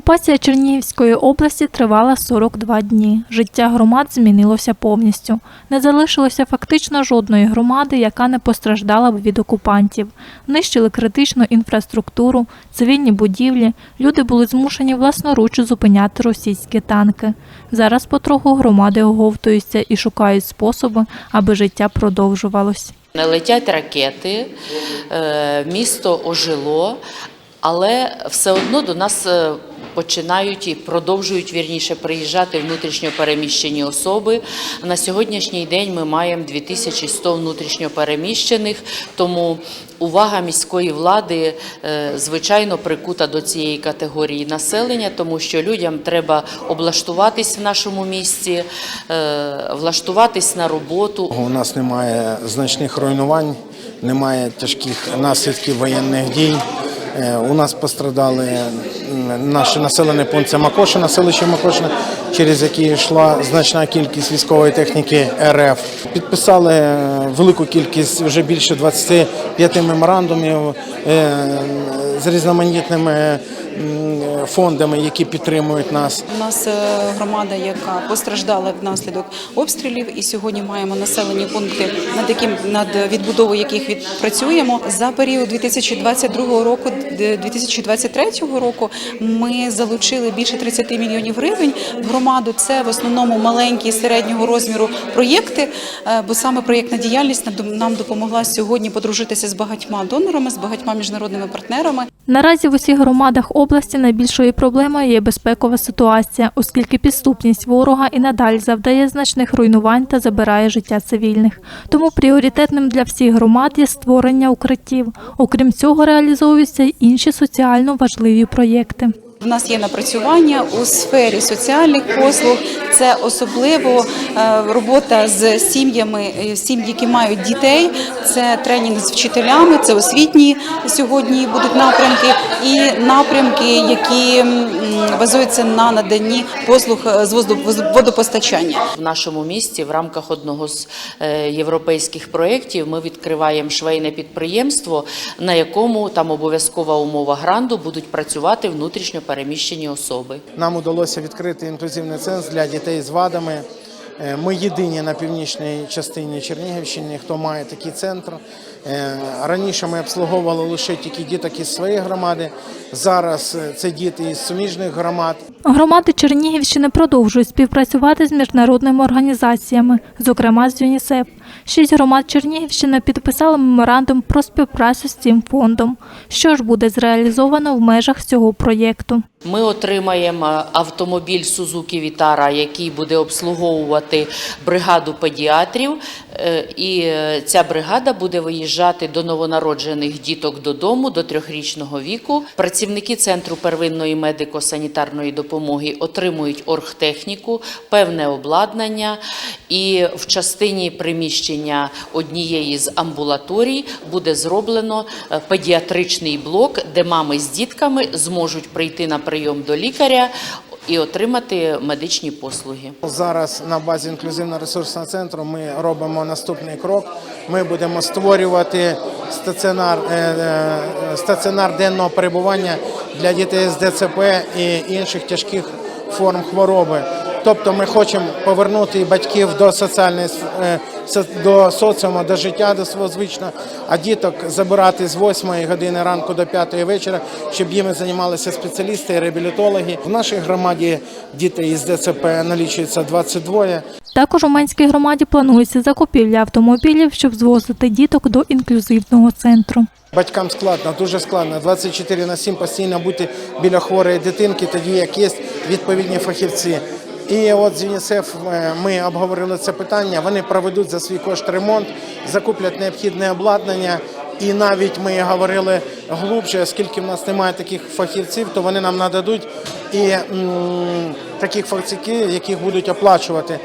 Окупація Чернігівської області тривала 42 дні. Життя громад змінилося повністю. Не залишилося фактично жодної громади, яка не постраждала б від окупантів. Нищили критичну інфраструктуру, цивільні будівлі. Люди були змушені власноруч зупиняти російські танки. Зараз потроху громади оговтуються і шукають способи, аби життя продовжувалось. Не летять ракети, е, місто ожило, але все одно до нас е, починають і продовжують вірніше приїжджати внутрішньо переміщені особи. На сьогоднішній день ми маємо 2100 внутрішньо переміщених, тому увага міської влади е, звичайно прикута до цієї категорії населення, тому що людям треба облаштуватись в нашому місті, е, влаштуватись на роботу. У нас немає значних руйнувань, немає тяжких наслідків воєнних дій. Е, У нас пострадали наше наш населений пункт Макошина, селище Макошина, через яке йшла значна кількість військової техніки РФ. Підписали е, велику кількість, вже більше 25 меморандумів е, з різноманітними фондами, які підтримують нас. У нас е, громада, яка постраждала внаслідок обстрілів, і сьогодні маємо населені пункти, над яким над відбудовою яких відпрацюємо. За період 2022 року, 2023 року ми залучили більше 30 мільйонів гривень в громаду. Це в основному маленькі середнього розміру проєкти, е, бо саме проєктна діяльність нам допомогла сьогодні подружитися з багатьма донорами, з багатьма міжнародними партнерами. Наразі в усіх громадах області найбільшою проблемою є безпекова ситуація, оскільки підступність ворога і надалі завдає значних руйнувань та забирає життя цивільних. Тому пріоритетним для всіх громад є створення укриттів. Окрім цього, реалізовуються й інші соціально важливі проєкти. В нас є напрацювання у сфері соціальних послуг. Це особливо е, робота з сім'ями, е, сім'ї, які мають дітей. Це тренінг з вчителями, це освітні сьогодні будуть напрямки, і напрямки, які базуються на наданні послуг е, з водопостачання. В нашому місті в рамках одного з європейських проєктів ми відкриваємо швейне підприємство, на якому там обов'язкова умова гранту будуть працювати внутрішньо переміщені особи. Нам удалося відкрити інклюзивний центр для дітей з вадами. Е, Ми єдині на північній частині Чернігівщини, хто має такий центр. Е, Раніше ми обслуговували лише тільки діток із своєї громади. Зараз е, це діти із суміжних громад. Громади Чернігівщини продовжують співпрацювати з міжнародними організаціями, зокрема з ЮНІСЕФ. Шість громад Чернігівщини підписали меморандум про співпрацю з цим фондом. Що ж буде зреалізовано в межах цього проєкту? Ми отримаємо е, автомобіль Сузуки Вітара, який буде обслуговувати бригаду педіатрів. Е, І е, ця бригада буде виїжджати до новонароджених діток додому до трьохрічного віку. Працівники центру первинної медико-санітарної допомоги отримують оргтехніку, певне обладнання, і в частині приміщення однієї з амбулаторій буде зроблено е, педіатричний блок, де мами з дітками зможуть прийти на прийом до лікаря і отримати медичні послуги. Зараз на базі інклюзивно-ресурсного центру ми робимо наступний крок. Ми будемо створювати стаціонар, е, е, стаціонар денного перебування для дітей з ДЦП і інших тяжких форм хвороби. Тобто ми хочемо повернути і батьків до соціальної е, до соціуму, до життя до свого звичного, а діток забирати з 8 години ранку до 5 вечора, щоб їми займалися спеціалісти і реабілітологи. В нашій громаді дітей із ДЦП налічується 22. Також у Менській громаді планується закупівля автомобілів, щоб звозити діток до інклюзивного центру. Батькам складно, дуже складно. 24 на 7 постійно бути біля хворої дитинки, тоді як є відповідні фахівці. І от з ЮНІСЕФ е, ми обговорили це питання. Вони проведуть за свій кошт ремонт, закуплять необхідне обладнання. І навіть ми говорили глубже, оскільки в нас немає таких фахівців, то вони нам нададуть і м, таких фахівців, яких будуть оплачувати.